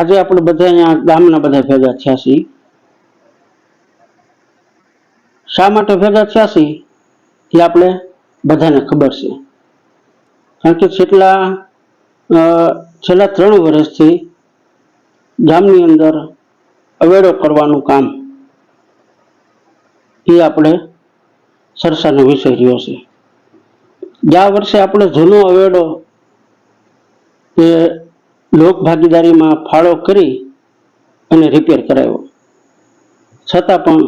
આજે આપણે બધા અહીંયા ગામના બધા ભેગા થયા છીએ. શા માટે ભેગા થયા છીએ? એ આપણે બધાને ખબર છે. કારણ કે છેલ્લા છેલ્લા ત્રણ વર્ષથી ગામની અંદર અવેડો કરવાનું કામ એ આપણે સરસાનો વિષય રહ્યો છે. ગયા વર્ષે આપણે જૂનો અવેડો એ લોક ભાગીદારીમાં ફાળો કરી અને રિપેર કરાવ્યો છતાં પણ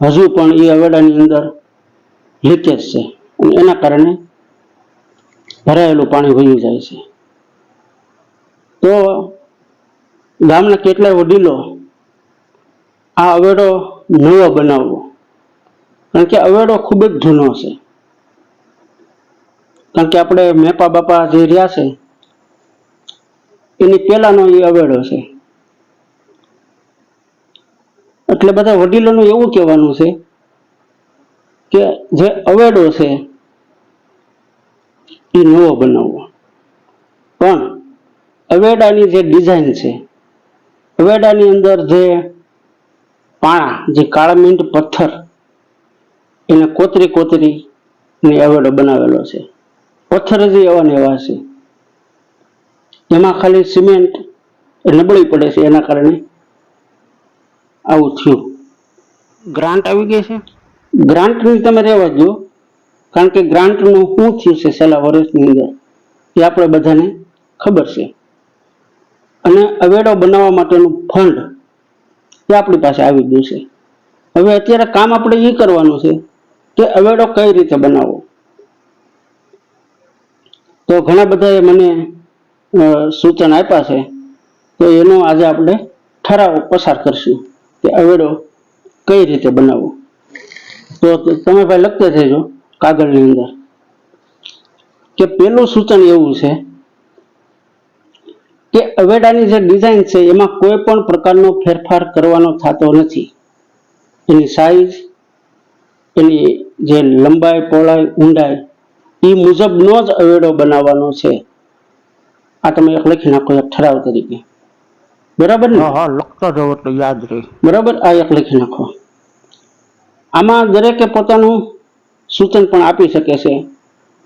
હજુ પણ એ અવેડાની અંદર લીકેજ છે અને એના કારણે ભરાયેલું પાણી વહી જાય છે. તો ગામના કેટલાય વડીલો આ અવેડો નવો બનાવવો. કારણ કે અવેડો ખૂબ જ જૂનો છે. કારણ કે આપણે મેપા બાપા જે રહ્યા છે એની પહેલાનો એ અવેડો છે. એટલે બધા વડીલોનું એવું કહેવાનું છે કે જે અવેડો છે એ નવો બનાવવો. પણ અવેડાની જે ડિઝાઇન છે, અવેડાની અંદર જે પાણા, જે કાળા મીંટ પથ્થર, એને કોતરી કોતરી ને અવેડો બનાવેલો છે. પથ્થર જ એવા ને એવા છે. એમાં ખાલી સિમેન્ટ નબળી પડે છે એના કારણે. આવું થયું. ગ્રાન્ટ આવી ગઈ છે? ગ્રાન્ટની તમે રહેવા દો. કારણ કે ગ્રાન્ટનું શું થયું છે છેલ્લા વર્ષની અંદર? એ આપણે બધાને ખબર છે. અને અવેડો બનાવવા માટેનું ફંડ એ આપણી પાસે આવી ગયું છે. હવે અત્યારે કામ આપણે એ કરવાનું છે કે અવેડો કઈ રીતે બનાવવો? તો ઘણા બધાએ મને સૂચન આપ્યા છે, તો એનો આજે આપણે ઠરાવ પસાર કરશું કે અવેડો કઈ રીતે બનાવવો. તો તમે ભાઈ લખતા જજો કાગળની અંદર કે પેલું સૂચન એવું છે કે અવેડાની જે ડિઝાઇન છે એમાં કોઈ પણ પ્રકારનો ફેરફાર કરવાનો થતો નથી. એની સાઈઝ, એની જે લંબાઈ, પહોળાઈ, ઊંડાઈ એ મુજબનો જ અવેડો બનાવવાનો છે. આ તમે એક લખી નાખો એક ઠરાવ તરીકે. બરાબર ને? હા લખતા જાવ એટલે યાદ રહે. બરાબર? આ એક લખી નાખો. આમાં દરેકે પોતાનું સૂચન પણ આપી શકે છે.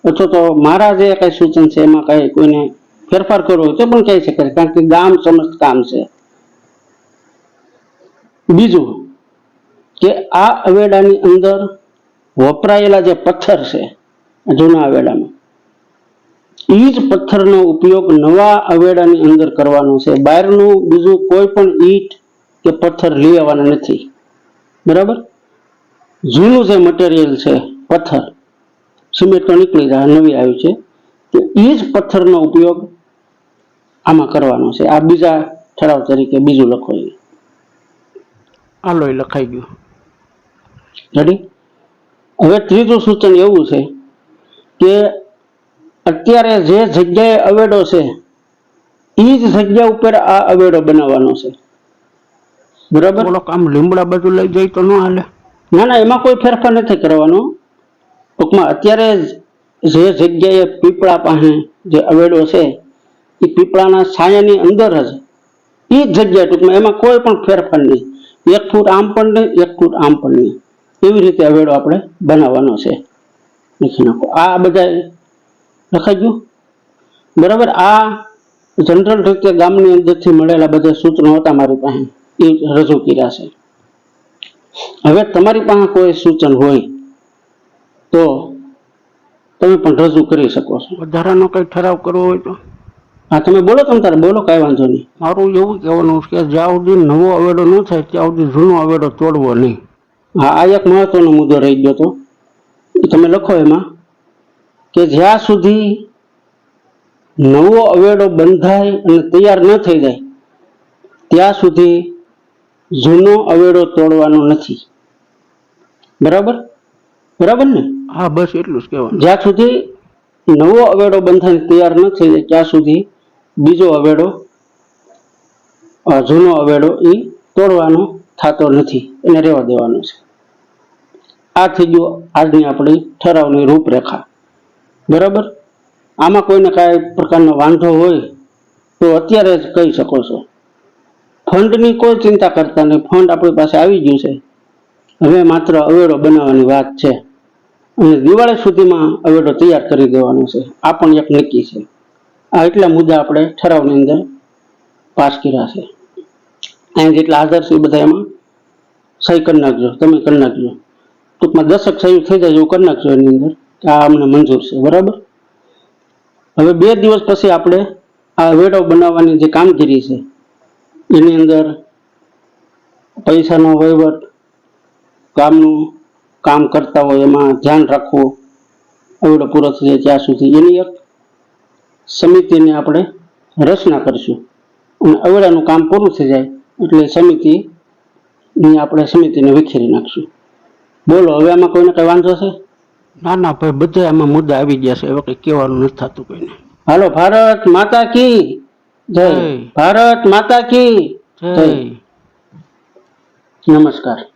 અથવા તો મારા જે કઈ સૂચન છે એમાં કઈ કોઈને ફેરફાર કરવો હોય તો પણ કહી શકે છે કારણ કે ગામ સમસ્ત કામ છે. બીજું કે આ અવેડાની અંદર વપરાયેલા જે પથ્થર છે જૂના અવેડામાં એ જ પથ્થરનો ઉપયોગ નવા અવેડાની અંદર કરવાનો છે. બહારનું બીજું કોઈ પણ ઈટ કે પથ્થર લઈ આવવાના નથી. બરાબર? જૂનું જે મટીરિયલ છે પથ્થર સિમેન્ટ તો નીકળી જાય નવી આવ્યું છે. તો એ જ પથ્થરનો ઉપયોગ આમાં કરવાનો છે. આ બીજા ઠરાવ તરીકે બીજું લખો આ લોહી લખાઈ ગયું. રેડી હવે ત્રીજું સૂચન એવું છે કે અત્યારે જે જગ્યાએ અવેડો છે એ જ જગ્યા ઉપર આ અવેડો બનાવવાનો છે. બરાબર? કામ આમ લીમડા બાજુ લઈ જાય તો ન હાલે. ના ના એમાં કોઈ ફેરફાર નથી કરવાનો. ટૂંકમાં અત્યારે જે જગ્યાએ પીપળા પાસે જે અવેડો છે એ પીપળાના છાયાની અંદર જ એ જ જગ્યાએ ટૂંકમાં એમાં કોઈ પણ ફેરફાર નહીં. એક ફૂટ આમ પણ નહીં એક ફૂટ આમ પણ નહીં. એવી રીતે અવેડો આપણે બનાવવાનો છે. લખી નાખો. આ બધા લખાઈ ગયું? બરાબર આ જનરલ રીતે ગામની અંદરથી મળેલા બધા સૂચનો હતા મારી પાસે. એ રજૂ કર્યા છે. હવે તમારી પાસે કોઈ સૂચન હોય તો તમે પણ રજૂ કરી શકો છો. વધારાનો કઈ ઠરાવ કરવો હોય તો? હા તમે બોલો તમે તારે બોલો કાંઈ વાંધો નહીં. મારું એવું કહેવાનું કે જ્યાં સુધી નવો અવેડો ન થાય ત્યાં સુધી જૂનો અવેડો તોડવો નહીં. હા આ એક મહત્વનો મુદ્દો રહી ગયો તો. એ તમે લખો એમાં. કે જ્યાં સુધી નવો અવેડો બંધાય અને તૈયાર ન થઈ જાય ત્યાં સુધી જૂનો અવેડો તોડવાનો નથી. બરાબર? બરાબર ને? હા બસ એટલું જ કહેવાનું. જ્યાં સુધી નવો અવેડો બંધાય તૈયાર ન થઈ જાય ત્યાં સુધી બીજો અવેડો જૂનો અવેડો એ તોડવાનો થતો નથી એને રહેવા દેવાનો છે. આ થઈ ગયું આજની આપણી ઠરાવની રૂપરેખા. બરાબર? આમાં કોઈને કાંઈ પ્રકારનો વાંધો હોય તો અત્યારે જ કહી શકો છો. ફંડની કોઈ ચિંતા કરતા નહીં. ફંડ આપણી પાસે આવી ગયું છે. હવે માત્ર અવેડો બનાવવાની વાત છે. અને દિવાળી સુધીમાં અવેડો તૈયાર કરી દેવાનો છે. આ પણ એક નક્કી છે. આ એટલા મુદ્દા આપણે ઠરાવની અંદર પાસ કર્યા છે. અહીંયા જેટલા હાજર છે એ બધા એમાં સહી કરી નાખજો. તમે કરી નાખજો. ટૂંકમાં દશક સહી થઈ જાય એવું કરી નાખજો એની અંદર. આ અમને મંજૂર છે, બરાબર? હવે બે દિવસ પછી આપણે આ વેડો બનાવવાની જે કામગીરી છે, એની અંદર પૈસાનો વહીવટ કામનું કામ કરતા હોય એમાં ધ્યાન રાખવું અવેડો પૂરો થઈ જાય ત્યાં સુધી, એની એક સમિતિની આપણે રચના કરીશું. અને અવેડાનું કામ પૂરું થઈ જાય એટલે સમિતિની આપણે સમિતિને વિખેરી નાખશું. બોલો, હવે આમાં કોઈને કંઈ વાંધો છે? ના ના ભાઈ બધા એમાં મુદ્દા આવી ગયા છે. એવા કંઈ કહેવાનું નથી થતું કોઈને. હાલો ભારત માતા કી જય. જય. ભારત માતા કી જય. નમસ્કાર.